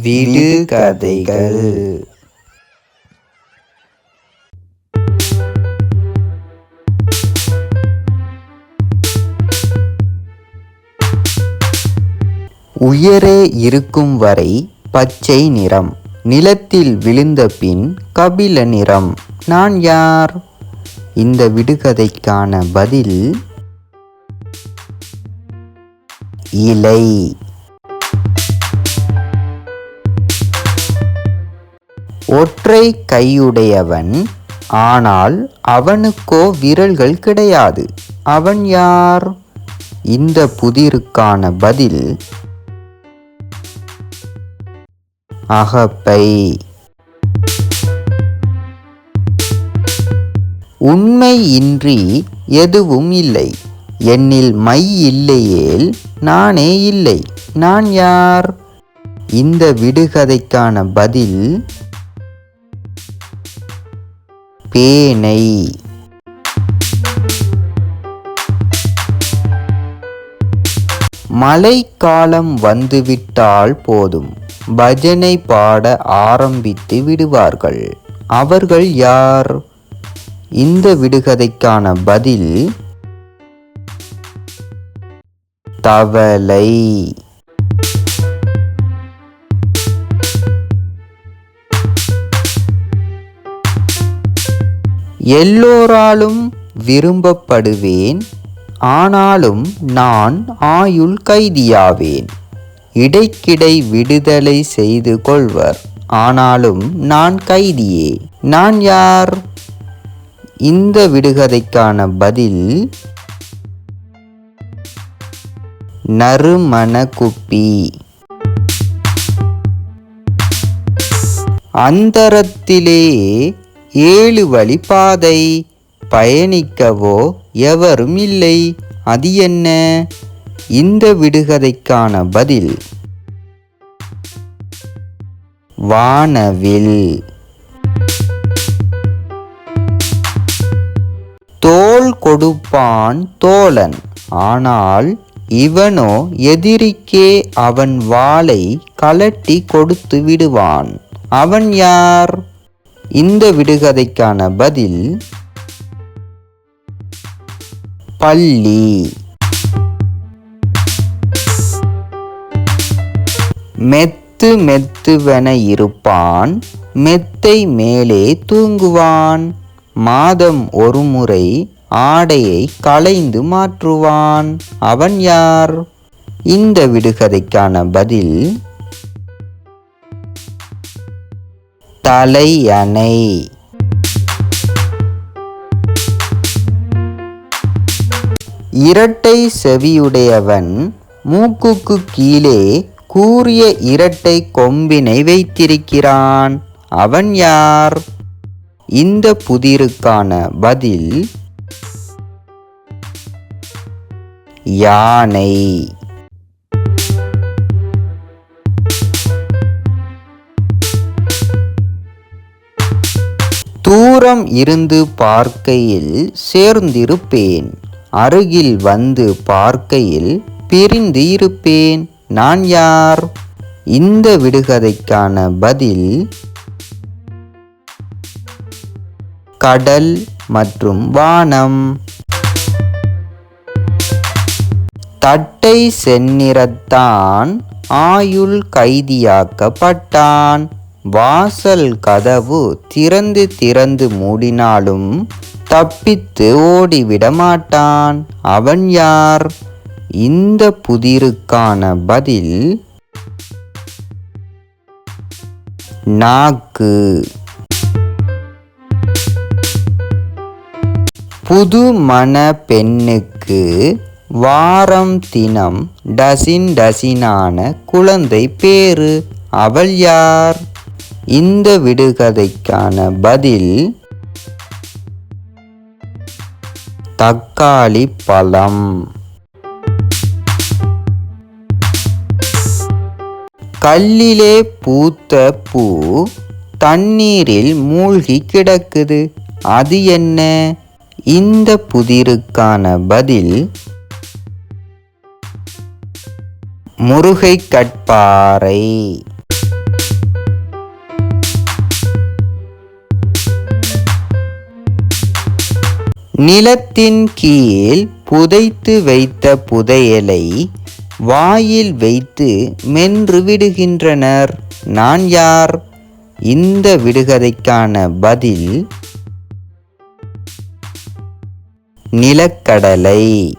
விடுகதைகள் உயரே இருக்கும் வரை பச்சை நிறம் நிலத்தில் விழுந்த பின் கபில நிறம். நான் யார்? இந்த விடுகதைக்கான பதில் இலை. ஒற்றை கையுடையவன் ஆனால் அவனுக்கோ விரல்கள் கிடையாது. அவன் யார்? இந்த புதிருக்கான பதில் அகப்பை. உண்மை இன்றி எதுவும் இல்லை. என்னில் மை இல்லையேல் நானே இல்லை. நான் யார்? இந்த விடுகதைக்கான பதில் பேனை. மழைக்காலம் வந்துவிட்டால் போதும். பஜனை பாட ஆரம்பித்து விடுவார்கள். அவர்கள் யார்? இந்த விடுகதைக்கான பதில் தவளை. எல்லோராலும் விரும்பப்படுவேன் ஆனாலும் நான் ஆயுள் கைதியாவேன். இடைக்கிடை விடுதலை செய்து கொள்வர் ஆனாலும் நான் கைதியே. நான் யார்? இந்த விடுகதைக்கான பதில் நறுமண குப்பி அந்தரத்திலே ஏழு வழி பாதை பயணிக்கவோ எவரும் இல்லை. அது என்ன? இந்த விடுகதைக்கான பதில். வானவில். தோல் கொடுப்பான் தோழன். ஆனால் இவனோ எதிரிக்கே அவன் வாளை கலட்டி கொடுத்து விடுவான். அவன் யார்? இந்த விடுகதைக்கான பதில் பள்ளி. மெத்து மெத்துவென இருப்பான் மெத்தை மேலே தூங்குவான். மாதம் ஒருமுறை ஆடையை களைந்து மாற்றுவான். அவன் யார்? இந்த விடுகதைக்கான பதில் தலையணை இரட்டை செவியுடையவன் மூக்குக்கு கீழே கூறிய இரட்டை கொம்பினை வைத்திருக்கிறான். அவன் யார்? இந்த புதிருக்கான பதில் யானை. தூரம் இருந்து பார்க்கையில் சேர்ந்திருப்பேன். அருகில் வந்து பார்க்கையில் பிரிந்து இருப்பேன் நான் யார்? இந்த விடுகதைக்கான பதில் கடல் மற்றும் வானம். தட்டை செந்நிறத்தான் ஆயுள் கைதியாக்கப்பட்டான். வாசல் கதவு திறந்து திறந்து மூடினாலும் தப்பித்து ஓடிவிட மாட்டான் அவன் யார்? இந்த புதிருக்கான பதில் நாக்கு. புது மண பெண்ணுக்கு வாரம் தினம் டசின் டசினான குழந்தை பேரு அவள் யார்? இந்த விடுகதைக்கான பதில் தக்காளி பழம். கல்லிலே பூத்த பூ தண்ணீரில் மூழ்கி கிடக்குது. அது என்ன? இந்த புதிருக்கான பதில் முருகை கட்பாறை. நிலத்தின் கீழ் புதைத்து வைத்த புதையலை வாயில் வைத்து மென்று விடுகின்றனர். நான் யார்? இந்த விடுகதைக்கான பதில் நிலக்கடலை.